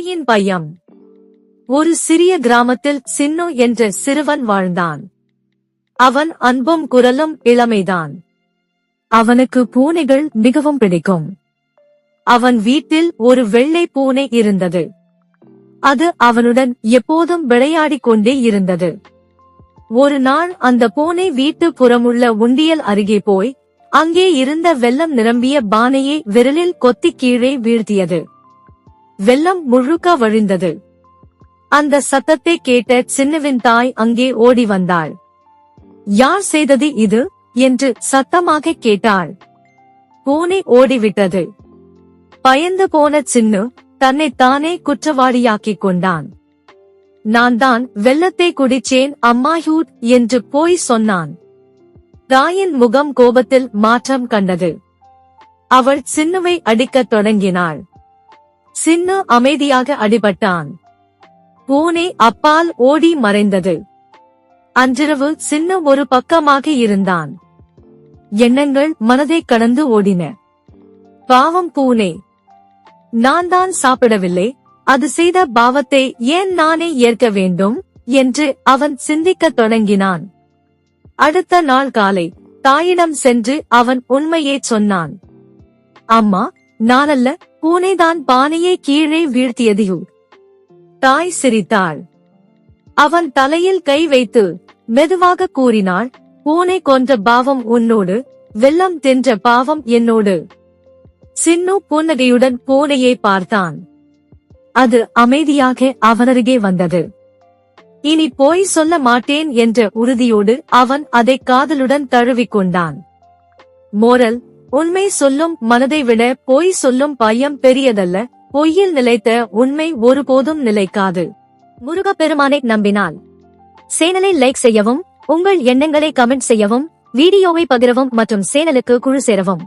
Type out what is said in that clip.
நோயின் பயம். ஒரு சிறிய கிராமத்தில் சின்னு என்ற சிறுவன் வாழ்ந்தான். அவன் அன்பும் குரலும் இளமைதான். அவனுக்கு பூனைகள் மிகவும் பிடிக்கும். அவன் வீட்டில் ஒரு வெள்ளை பூனை இருந்தது. அது அவனுடன் எப்போதும் விளையாடிக் கொண்டே இருந்தது. ஒரு நாள் அந்த பூனை வீட்டு புறமுள்ள உண்டியல் அருகே போய் அங்கே இருந்த வெள்ளம் நிரம்பிய பானையை விரலில் கொத்தி கீழே வீழ்த்தியது. வெள்ளம் முழுக்க வழிந்தது. அந்த சத்தத்தை கேட்ட சின்னவின் தாய் அங்கே ஓடி வந்தாள். யார் செய்தது இது? என்று சத்தமாக கேட்டாள். பூனை ஓடிவிட்டது. பயந்து போன சின்னு தன்னை தானே குற்றவாளியாக்கிக் கொண்டான். நான் தான் வெள்ளத்தை குடிச்சேன் அம்மாயூட் என்று போய் சொன்னான். தாயின் முகம் கோபத்தில் மாற்றம் கண்டது. அவள் சின்னுவை அடிக்கத் தொடங்கினாள். சின்னு அமைதியாக அடிபட்டான். பூனை அப்பால் ஓடி மறைந்தது. அன்றிரவு சின்ன ஒரு பக்கமாக இருந்தான். எண்ணங்கள் மனதை கடந்து ஓடின. பாவம் பூனே. நான் தான் சாப்பிடவில்லை. அது செய்த பாவத்தை ஏன் நானே ஏற்க வேண்டும்? என்று அவன் சிந்திக்கத் தொடங்கினான். அடுத்த நாள் காலை தாயிடம் சென்று அவன் உண்மையை சொன்னான். அம்மா நானல்ல பூனைதான் பானையை கீழே வீழ்த்தியதையு தாய் சிரித்தாள். அவன் தலையில் கை வைத்து மெதுவாக கூறினாள் பூனை கொன்ற பாவம் உன்னோடு வெள்ளம் தின்ற பாவம் என்னோடு. சின்னு புன்னகையுடன் பூனையை பார்த்தான். அது அமைதியாக அவனருகே வந்தது. இனி போய் சொல்ல மாட்டேன் என்ற உறுதியோடு அவன் அதை காதலுடன் தழுவிக்கொண்டான் மோரல் உண்மை சொல்லும் மனதை விட பொய் சொல்லும் பயம் பெரியதல்ல. பொய்யில் நிலைத்த உண்மை ஒருபோதும் நிலைக்காது. முருகப்பெருமானை நம்பினால். சேனலை லைக் செய்யவும் உங்கள் எண்ணங்களை கமெண்ட் செய்யவும் வீடியோவை பகிரவும் மற்றும் சேனலுக்கு குழு சேரவும்.